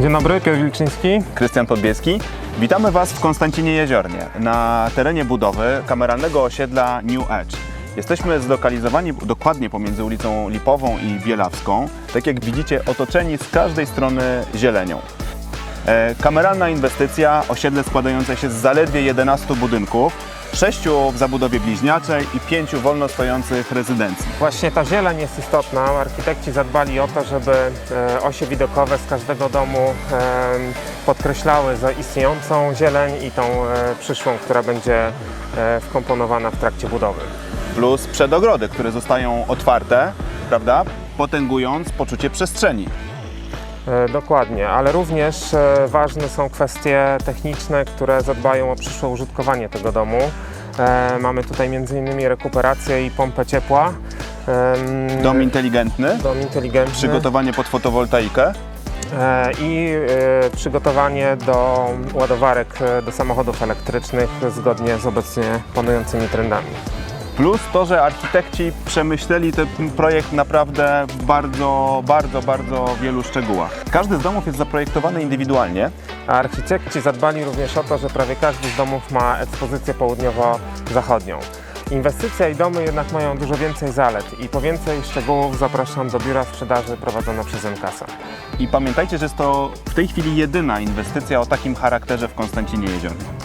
Dzień dobry, Piotr Wilczyński. Krystian Podbieski. Witamy Was w Konstancinie Jeziornie, na terenie budowy kameralnego osiedla New Edge. Jesteśmy zlokalizowani dokładnie pomiędzy ulicą Lipową i Bielawską. Tak jak widzicie, otoczeni z każdej strony zielenią. E, kameralna inwestycja, osiedle składające się z zaledwie 11 budynków, 6 w zabudowie bliźniaczej i 5 wolno stojących rezydencji. Właśnie ta zieleń jest istotna. Architekci zadbali o to, żeby e, osie widokowe z każdego domu e, podkreślały zaistniejącą zieleń i tą e, przyszłą, która będzie wkomponowana w trakcie budowy. Plus przedogrody, które zostają otwarte, prawda, potęgując poczucie przestrzeni. E, Dokładnie, ale również e, ważne są kwestie techniczne, które zadbają o przyszłe użytkowanie tego domu. E, Mamy tutaj m.in. rekuperację i pompę ciepła. Dom inteligentny, dom inteligentny. przygotowanie pod fotowoltaikę. I przygotowanie do ładowarek do samochodów elektrycznych zgodnie z obecnie panującymi trendami. Plus to, że architekci przemyśleli ten projekt naprawdę w bardzo, bardzo, bardzo wielu szczegółach. Każdy z domów jest zaprojektowany indywidualnie. A architekci zadbali również o to, że prawie każdy z domów ma ekspozycję południowo-zachodnią. Inwestycja i domy jednak mają dużo więcej zalet i po więcej szczegółów zapraszam do biura sprzedaży prowadzone przez MKSA. I pamiętajcie, że jest to w tej chwili jedyna inwestycja o takim charakterze w Konstancinie Jeziornym.